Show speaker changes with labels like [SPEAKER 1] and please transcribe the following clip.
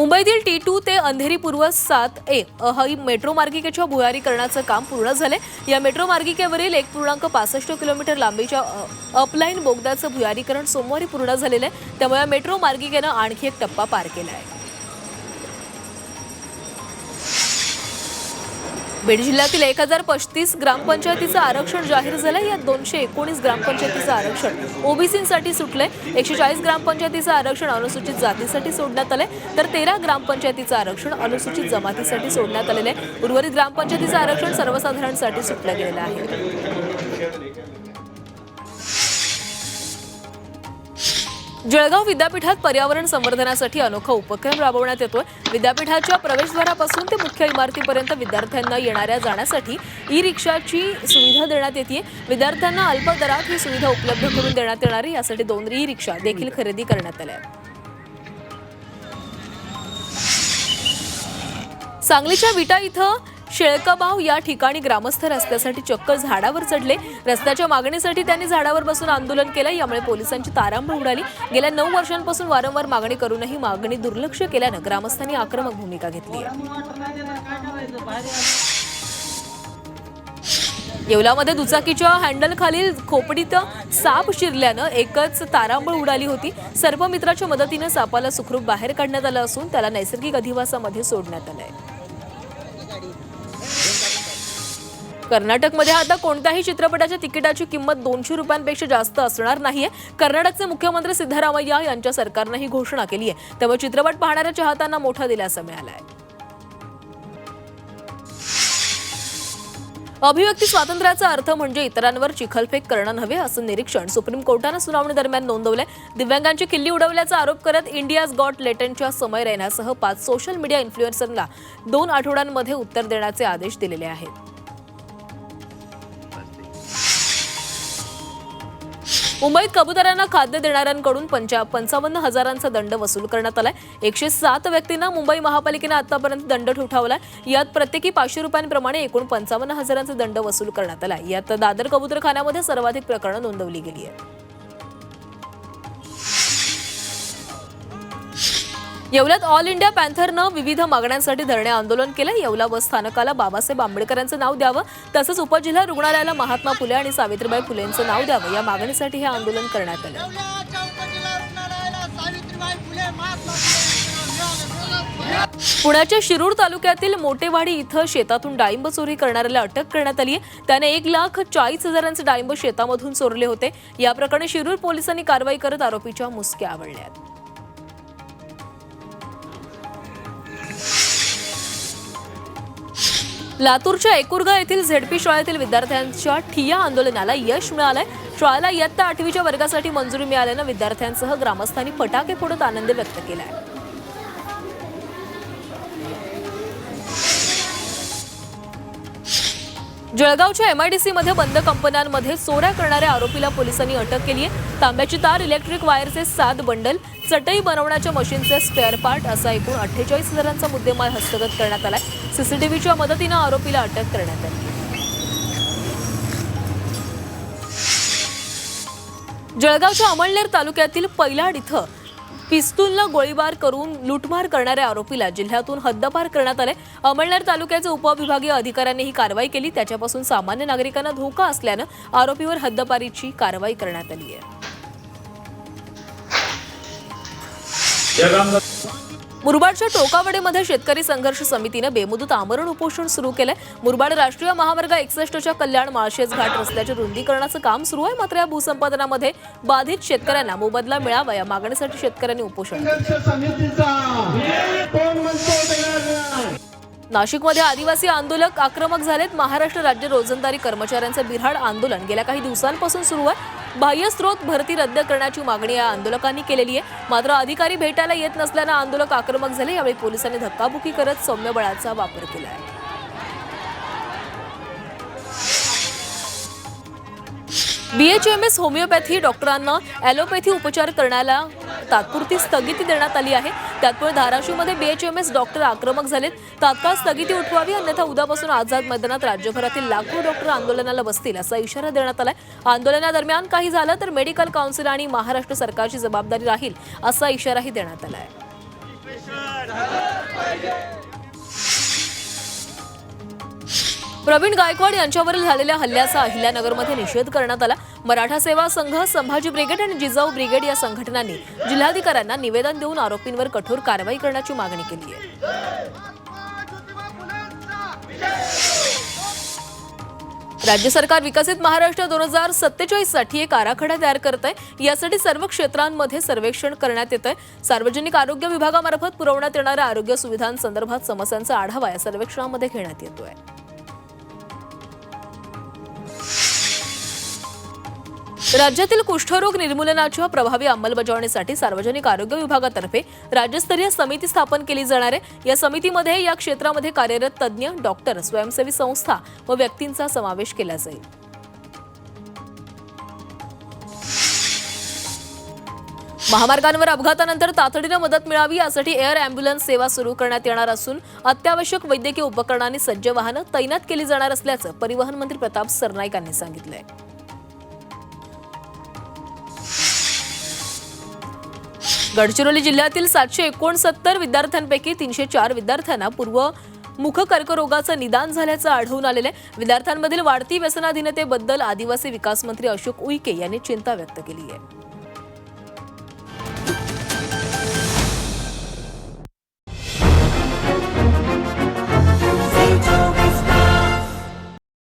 [SPEAKER 1] मुंबईतील T to ते अंधेरी पूर्व सात ए ही मेट्रो मार्गिकेच्या भुयारीकरणाचं काम पूर्ण झाले या मेट्रो मार्गिकेवरील एक पूर्णांक पासष्ट किलोमीटर लांबीच्या अपलाईन बोगद्याचं भुयारीकरण सोमवारी पूर्ण झालेलं आहे. त्यामुळे मेट्रो मार्गिकेनं आणखी एक टप्पा पार केला आहे बीड जिल्ह्यातील एक हजार पस्तीस ग्रामपंचायतीचं आरक्षण जाहीर झालं यात दोनशे एकोणीस ग्रामपंचायतीचं आरक्षण ओबीसीसाठी सुटलंय. एकशे चाळीस ग्रामपंचायतीचं आरक्षण अनुसूचित जातीसाठी सोडण्यात आलंय. तर तेरा ग्रामपंचायतीचं आरक्षण अनुसूचित जमातीसाठी सोडण्यात आलेलं आहे. उर्वरित ग्रामपंचायतीचं आरक्षण सर्वसाधारणसाठी सुटलं गेलेलं आहे. जळगाव विद्यापीठात पर्यावरण संवर्धनासाठी अनोखा उपक्रम राबवण्यात येतोय. विद्यापीठाच्या प्रवेशद्वारापासून ते मुख्य इमारतीपर्यंत विद्यार्थ्यांना येणाऱ्या जाण्यासाठी ई रिक्षाची सुविधा देण्यात येते विद्यार्थ्यांना अल्प दरात ही सुविधा उपलब्ध करून देण्यात येणार आहे. यासाठी दोन ई रिक्षा देखील खरेदी करण्यात आल्या आहेत. सांगलीच्या विटा इथं शेळकबाव या ठिकाणी ग्रामस्थ रस्त्यासाठी चक्क झाडावर चढले. रस्त्याच्या मागणीसाठी त्यांनी झाडावर बसून आंदोलन केलं. यामुळे पोलिसांची तारांबळ उडाली. गेल्या नऊ वर्षांपासून वारंवार मागणी करूनही मागणी दुर्लक्ष केल्यानं ग्रामस्थांनी आक्रमक भूमिका घेतली आहे. येवलामध्ये दुचाकीच्या हँडल खालील खोपडीत साप शिरल्यानं एकच तारांबळ उडाली होती. सर्पमित्राच्या मदतीनं सापाला सुखरूप बाहेर काढण्यात आलं असून त्याला नैसर्गिक अधिवासामध्ये सोडण्यात आलं आहे कर्नाटकमध्ये आता कोणत्याही चित्रपटाच्या तिकिटाची किंमत दोनशे रुपयांपेक्षा जास्त असणार नाहीये. कर्नाटकचे मुख्यमंत्री सिद्धरामय्या यांच्या सरकारनं ही घोषणा केली आहे. त्यामुळे चित्रपट पाहणाऱ्या चाहत्यांना मोठा दिलासा मिळाला आहे अभिव्यक्ती स्वातंत्र्याचा अर्थ म्हणजे इतरांवर चिखलफेक करणं नव्हे असं निरीक्षण सुप्रीम कोर्टानं सुनावणी दरम्यान नोंदवलंय. दिव्यांगांची किल्ली उडवल्याचा आरोप करत इंडियाज गॉट लेटनच्या समय रैनासह पाच सोशल मीडिया इन्फ्लुएन्सरला दोन आठवड्यांमध्ये उत्तर देण्याचे आदेश दिलेले आहेत. मुंबईत कबुतरांना खाद्य देणाऱ्यांकडून पंचा पंचावन्न हजारांचा दंड वसूल करण्यात आलाय. एकशे सात व्यक्तींना मुंबई महापालिकेनं आतापर्यंत दंड ठोठावलाय. यात प्रत्येकी पाचशे रुपयांप्रमाणे एकूण पंचावन्न हजारांचा दंड वसूल करण्यात आलाय. यात दादर कबुतरखान्यामध्ये सर्वाधिक प्रकरणं नोंदवली गेली आहेत. येवल्यात ऑल इंडिया पॅन्थरनं विविध मागण्यांसाठी धरणे आंदोलन केलं. येवला बस स्थानकाला बाबासाहेब आंबेडकरांचं नाव द्यावं. तसंच उपजिल्हा रुग्णालयाला महात्मा फुले आणि सावित्रीबाई फुलेंचं नाव द्यावं. या मागणीसाठी हे आंदोलन करण्यात आलं. पुण्याच्या शिरूर तालुक्यातील मोटेवाडी इथं शेतातून डाळिंब चोरी करणाऱ्याला अटक करण्यात आली आहे त्याने एक लाख चाळीस हजारांचे डाळिंब शेतामधून चोरले होते. या प्रकरणी शिरूर पोलिसांनी कारवाई करत आरोपीच्या मुसक्या आवळल्यात लातूरच्या एकुरगा येथील झेडपी शाळेतील विद्यार्थ्यांच्या ठिया आंदोलनाला यश मिळालंय. शाळेला इयत्ता आठवीच्या वर्गासाठी मंजुरी मिळाल्यानं विद्यार्थ्यांसह ग्रामस्थांनी फटाके फोडत आनंद व्यक्त केलाय. जळगावच्या एमआयडीसी मध्ये बंद कंपन्यांमध्ये चोऱ्या करणाऱ्या आरोपीला पोलिसांनी अटक केली आहे तांब्याची तार इलेक्ट्रिक वायरचे सात बंडल चटई बनवण्याच्या मशीनचे स्पेअर पार्ट असा एकूण अठ्ठेचाळीस हजारांचा मुद्देमाल हस्तगत करण्यात आलाय. सीसीटीव्हीच्या मदतीनं आरोपीला अटक करण्यात आली. जळगावच्या अमळनेर तालुक्यातील पैलाड इथं पिस्तूलला गोळीबार करून लुटमार करणाऱ्या आरोपीला जिल्ह्यातून हद्दपार करण्यात आले. अमळनेर तालुक्याचे उपविभागीय अधिकाऱ्यांनी ही कारवाई केली. त्याच्यापासून सामान्य नागरिकांना धोका असल्यानं आरोपीवर हद्दपारीची कारवाई करण्यात आली आहे. मुरबाडच्या टोकावडेमध्ये शेतकरी संघर्ष समितीनं बेमुदत आमरण उपोषण सुरू केलंय. मुरबाड राष्ट्रीय महामार्ग एकसष्टच्या कल्याण माळशेज घाट रस्त्याच्या रुंदीकरणाचं काम सुरू आहे. मात्र या भूसंपादनामध्ये बाधित शेतकऱ्यांना मोबदला मिळावा या मागणीसाठी शेतकऱ्यांनी उपोषण नाशिकमध्ये आदिवासी आंदोलक आक्रमक झालेत. महाराष्ट्र राज्य रोजंदारी कर्मचाऱ्यांचं बिऱ्हाड आंदोलन गेल्या काही दिवसांपासून सुरू आहे. बाह्य स्रोत भरती रद्द करण्याची मागणी या आंदोलकांनी केलेली आहे. मात्र अधिकारी भेटायला येत नसल्यानं आंदोलक आक्रमक झाले. यावेळी पोलिसांनी धक्काबुकी करत सौम्य बळाचा वापर केला आहे बीएचएमएस होमिओपॅथी डॉक्टरांना ॲलोपॅथी उपचार करण्याला तात्पुरती स्थगिती देण्यात आली आहे. त्यामुळे धाराशिवमध्ये बीएचएमएस डॉक्टर आक्रमक झालेत. तात्काळ स्थगिती उठवावी अन्यथा उद्यापासून आझाद मैदानात राज्यभरातील लाखो डॉक्टर आंदोलनाला बसतील असा इशारा देण्यात आलाय. आंदोलनादरम्यान काही झालं तर मेडिकल काउन्सिल आणि महाराष्ट्र सरकारची जबाबदारी राहील असा इशाराही देण्यात आला आहे प्रवीण गायकवाड यांच्यावरील झालेल्या हल्ल्याचा अहिल्यानगरमध्ये निषेध करण्यात आला. मराठा सेवा संघ संभाजी ब्रिगेड आणि जिजाऊ ब्रिगेड या संघटनांनी जिल्हाधिकाऱ्यांना निवेदन देऊन आरोपींवर कठोर कारवाई करण्याची मागणी केली आहे. राज्य सरकार विकसित महाराष्ट्र दोन हजार सत्तेचाळीससाठी एक आराखडा तयार करत आहे. यासाठी सर्व क्षेत्रांमध्ये सर्वेक्षण करण्यात येत आहे. सार्वजनिक आरोग्य विभागामार्फत पुरवण्यात येणाऱ्या आरोग्य सुविधांसंदर्भात समस्यांचा आढावा या सर्वेक्षणामध्ये घेण्यात येतोय. राज्यातील कुष्ठरोग निर्मूलनाच्या प्रभावी अंमलबजावणीसाठी सार्वजनिक आरोग्य विभागातर्फे राज्यस्तरीय समिती स्थापन केली जाणार आहे. या समितीमध्ये या क्षेत्रामध्ये कार्यरत तज्ज्ञ डॉक्टर स्वयंसेवी संस्था व व्यक्तींचा समावेश केला जाईल. महामार्गांवर अपघातानंतर तातडीनं मदत मिळावी यासाठी एअर अँब्युलन्स सेवा सुरू करण्यात येणार असून अत्यावश्यक वैद्यकीय उपकरणांनी सज्ज वाहनं तैनात केली जाणार असल्याचं परिवहन मंत्री प्रताप सरनाईक यांनी सांगितलंय. गडचिरोली जिल्ह्यातील सातशे एकोणसत्तर विद्यार्थ्यांपैकी तीनशे चार विद्यार्थ्यांना पूर्व मुख कर्करोगाचं निदान झाल्याचं आढळून आलेलं आहे. विद्यार्थ्यांमधील वाढती व्यसनाधीनतेबद्दल आदिवासी विकास मंत्री अशोक उईके यांनी चिंता व्यक्त केली आहे.